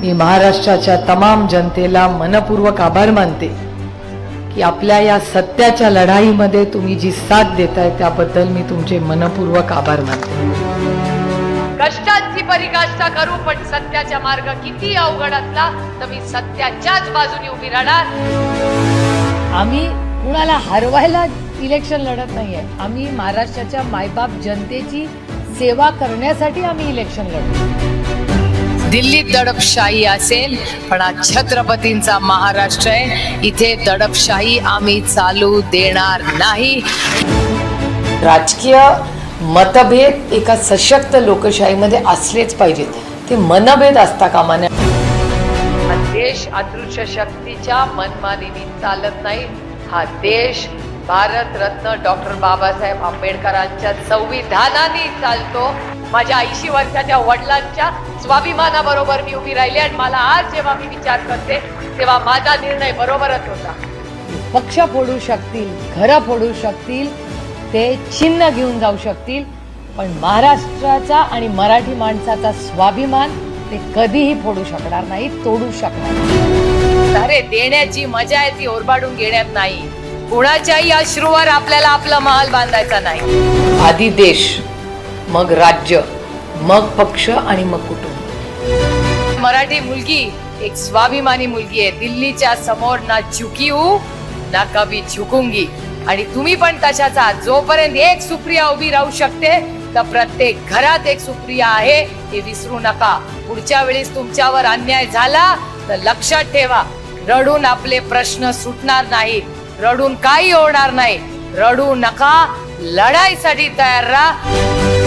मी महाराष्ट्राच्या तमाम जनतेला मनपूर्वक आभार मानते की आपल्या या सत्याच्या लढाईमध्ये तुम्ही जी साथ देताय त्याबद्दल मी तुमचे मनपूर्वक आभार मानते. कष्टांची परिकाष्ठा करू पण सत्याचा मार्ग किती अवघड असला तर मी सत्याच्याच बाजूने उभी राहणार. आम्ही कुणाला हरवायला इलेक्शन लढत नाहीये. आम्ही महाराष्ट्राच्या मायबाप जनतेची सेवा करण्यासाठी आम्ही इलेक्शन लढतो. दिल्लीत दडपशाही असेल पण आज छत्रपतींचा महाराष्ट्र आहे. इथे दडपशाही आम्ही चालू देणार नाही. राजकीय मतभेद एका सशक्त लोकशाहीमध्ये असलेच पाहिजेत. ते मनभेद असता कामा नये. हा देश अदृश्य शक्तीच्या मनमानीने चालत नाही. हा देश भारतरत्न डॉक्टर बाबासाहेब आंबेडकरांच्या संविधानाने चालतो माझ्या ऐंशी वर्षाच्या वडिलांच्या स्वाभिमानाबरोबर मी उभी राहिली आणि मला आज जेव्हा मी विचार करते तेव्हा माझा निर्णय बरोबरच होता पक्ष फोडू शकतील घरं फोडू शकतील ते चिन्ह घेऊन जाऊ शकतील पण महाराष्ट्राचा आणि मराठी माणसाचा स्वाभिमान ते कधीही फोडू शकणार नाही तोडू शकणार नाही. देण्याची मजा आहे ती ओरबाडून घेण्यात नाही. कुणाच्याही अश्रूवर आपल्याला आपला महाल बांधायचा नाही. आधी देश मग राज्य मग पक्ष आणि मग कुटुंब. मराठी मुलगी एक स्वाभिमानी मुलगी आहे. दिल्लीच्या समोर ना झुकी हू ना कवी झुकूंगी. आणि तुम्ही पण तशाच. आहात जोपर्यंत एक सुप्रिया उभी राहू शकते तर प्रत्येक घरात एक सुप्रिया आहे. हे विसरू नका. पुढच्या वेळेस तुमच्यावर अन्याय झाला तर लक्षात ठेवा. रडून आपले प्रश्न सुटणार नाही रडून काही होणार नाही. रडू नका लढाईसाठी तयार राहा.